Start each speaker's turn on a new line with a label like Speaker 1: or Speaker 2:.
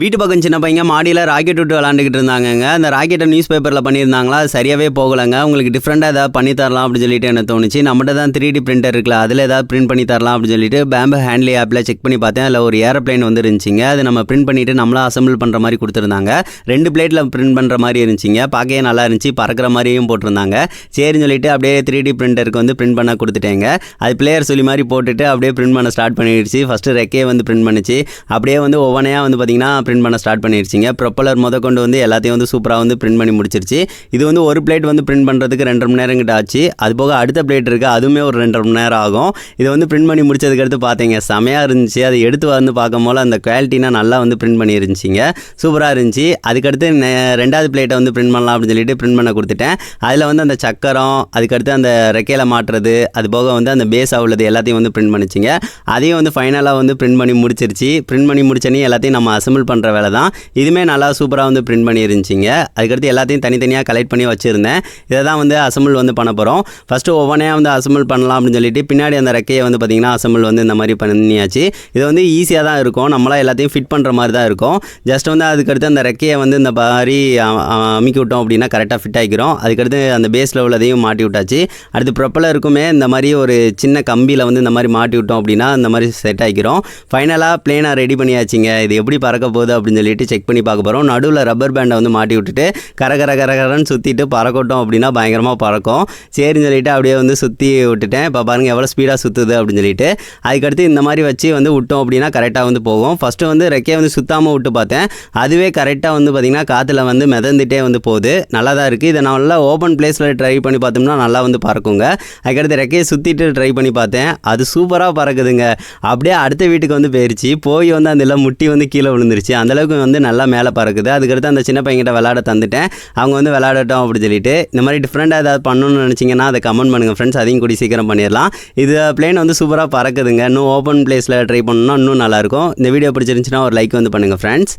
Speaker 1: வீட்டு பக்கம் சின்ன பையன் மாடியில் ராக்கெட் விட்டு விளாண்டுக்கிட்டு இருந்தாங்கங்க. அந்த ராக்கெட்டை நியூஸ் பேப்பரில் பண்ணியிருந்தாங்களா? அது சரியாகவே போகலைங்க. உங்களுக்கு டிஃப்ரெண்ட்டாக ஏதாவது பண்ணி தரலாம் அப்படின்னு சொல்லிட்டு எனக்கு தோணுச்சு. நம்மகிட்ட தான் த்ரீ டி பிரிண்டர் இருக்குல்ல அதில் ஏதாவது பிரிண்ட் பண்ணி தரலாம் அப்படின்னு சொல்லிட்டு பேம்பு ஹேண்ட்லி ஆப்பில் செக் பண்ணி பார்த்தேன். அதில் ஒரு ஏரோப்ளைன் வந்து இருந்துச்சுங்க அது நம்ம பிரிண்ட் பண்ணிவிட்டு நம்மளாக அசம்பிள் பண்ணுற மாதிரி கொடுத்துருந்தாங்க. ரெண்டு பிளேட்டில் பிரிண்ட் பண்ணுற மாதிரி இருந்துச்சுங்க. பார்க்கவே நல்லா இருந்துச்சு. பறக்கிற மாதிரியும் போட்டிருந்தாங்க. சரின்னு சொல்லிட்டு அப்படியே த்ரீ டி பிரிண்டருக்கு வந்து பிரிண்ட் பண்ண கொடுத்துட்டேங்க. அது பிளேயர் சொல்லி மாதிரி போட்டுட்டு அப்படியே பிரிண்ட் பண்ண ஸ்டார்ட் பண்ணிடுச்சு. ஃபஸ்ட்டு ரெக்கே வந்து பிரிண்ட் பண்ணிச்சு. அப்படியே வந்து ஒவ்வொன்றையாக வந்து பார்த்திங்கன்னா பிரிண்ட் பண்ண ஸ்டார்ட் பண்ணிருச்சிங்க. ப்ரொப்பலர் முத கொண்டு வந்து எல்லாத்தையும் வந்து சூப்பராக வந்து பிரிண்ட் பண்ணி முடிச்சிருச்சு. இது வந்து ஒரு பிளேட் வந்து பிரிண்ட் பண்ணுறதுக்கு ரெண்டரை மணி நேரம் கிட்ட ஆச்சு. அது போக அடுத்த பிளேட் இருக்குது அதுவுமே ஒரு ரெண்டரை மணி நேரம் ஆகும். இதை வந்து பிரிண்ட் பண்ணி முடிச்சதுக்கு அடுத்து பார்த்தீங்க செமையாக இருந்துச்சு. அதை எடுத்து வந்து பார்க்கும் போல அந்த குவாலிட்டினா நல்லா வந்து பிரிண்ட் பண்ணி இருந்துச்சிங்க சூப்பராக இருந்துச்சு. அதுக்கடுத்து ரெண்டாவது பிளேட்டை வந்து பிரிண்ட் பண்ணலாம் அப்படின்னு சொல்லிட்டு பிரிண்ட் பண்ண கொடுத்துட்டேன். அதில் வந்து அந்த சக்கரம் அதுக்கடுத்து அந்த ரெக்கையில் மாட்டுறது அது போக வந்து அந்த பேஸாக உள்ளது எல்லாத்தையும் வந்து பிரிண்ட் பண்ணிச்சிங்க. அதையும் வந்து ஃபைனலாக வந்து பிரிண்ட் பண்ணி முடிச்சிருச்சு. பிரிண்ட் பண்ணி முடிச்சனே எல்லாத்தையும் நம்ம அசம்பிள் பண்ணுற வேலை தான் இதுவுமே நல்லா சூப்பராக வந்து பிரிண்ட் பண்ணியிருந்துச்சிங்க அதுக்கடுத்து எல்லாத்தையும் தனித்தனியாக கலெக்ட் பண்ணி வச்சுருந்தேன். இதை தான் வந்து அசம்பிள் வந்து பண்ண போகிறோம் ஃபஸ்ட்டு ஒவ்வொன்றையாக வந்து அசம்பிள் பண்ணலாம் அப்படின்னு சொல்லிட்டு பின்னாடி அந்த ரெக்கையை வந்து பார்த்திங்கன்னா அசம்பிள் வந்து இந்த மாதிரி பண்ணியாச்சு. இது வந்து ஈஸியாக தான் இருக்கும். நம்மளாம் எல்லாத்தையும் ஃபிட் பண்ணுற மாதிரி தான் இருக்கும். ஜஸ்ட் வந்து அதுக்கடுத்து அந்த ரெக்கையை வந்து இந்த மாதிரி அ- அமுக்கி விட்டோம் அப்படின்னா கரெக்டாக ஃபிட் ஆகிக்கிறோம் அதுக்கடுத்து அந்த பேஸில் உள்ளதையும் மாட்டி விட்டாச்சு. அடுத்து ப்ரொப்பலருக்குமே இந்த மாதிரி ஒரு சின்ன கம்பியில் வந்து இந்த மாதிரி மாட்டி விட்டோம் அப்படின்னா இந்த மாதிரி செட் ஆகிக்கிறோம் ஃபைனலாக பிளேனாக ரெடி பண்ணியாச்சுங்க. இது எப்படி பறக்க போகுது அப்படின்னு சொல்லிட்டு செக் பண்ணி பார்க்க போகிறோம் நடுவில் ரப்பர் பேண்டை வந்து மாட்டி விட்டுட்டு கர கர கரகரன்னு சுற்றிட்டு பறக்கட்டும் அப்படின்னா பயங்கரமாக பறக்கும். சரின்னு சொல்லிட்டு அப்படியே வந்து சுற்றி விட்டுட்டேன். இப்போ பாருங்கள் எவ்வளோ ஸ்பீடாக சுற்றுது அப்படின்னு சொல்லிட்டு. அதுக்கடுத்து இந்த மாதிரி வச்சு வந்து விட்டோம் அப்படின்னா கரெக்டாக வந்து போகும். ஃபஸ்ட்டு வந்து ரெக்கையை வந்து சுற்றாமல் விட்டு பார்த்தேன். அதுவே கரெக்டாக வந்து பார்த்திங்கன்னா காற்றுல வந்து மிதந்துட்டே வந்து போகுது. நல்லா தான் இருக்குது இதை நல்லா ஓப்பன் பிளேஸில் ட்ரை பண்ணி பார்த்தோம்னா நல்லா வந்து பறக்குங்க. அதுக்கடுத்து ரெக்கையை சுற்றிட்டு ட்ரை பண்ணி பார்த்தேன். அது சூப்பராக பறக்குதுங்க. அப்படியே அடுத்த வீட்டுக்கு வந்து போயிடுச்சு போய் வந்து அந்த எல்லாம் முட்டி வந்து கீழே விழுந்துருச்சு. அந்தளவுக்கு வந்து நல்லா மேலே பறக்குது. அதுக்கடுத்து அந்த சின்ன பையன்கிட்ட விளாட தந்துட்டேன். அவங்க வந்து விளாடட்டும் அப்படி சொல்லிட்டு. இந்த மாதிரி டிஃப்ரெண்ட்டாக ஏதாவது பண்ணணும்னு நினச்சிங்கன்னா அதை கமெண்ட் பண்ணுங்கள் ஃப்ரெண்ட்ஸ் அதையும் கூடி சீக்கிரம் பண்ணிடலாம். இது பிளேன் வந்து சூப்பராக பறக்குதுங்க. இன்னும் ஓப்பன் பிளேஸில் ட்ரை பண்ணணும்னா இன்னும் நல்லாயிருக்கும் இந்த வீடியோ பிடிச்சிருந்துச்சுன்னா ஒரு லைக் வந்து பண்ணுங்கள் ஃப்ரெண்ட்ஸ்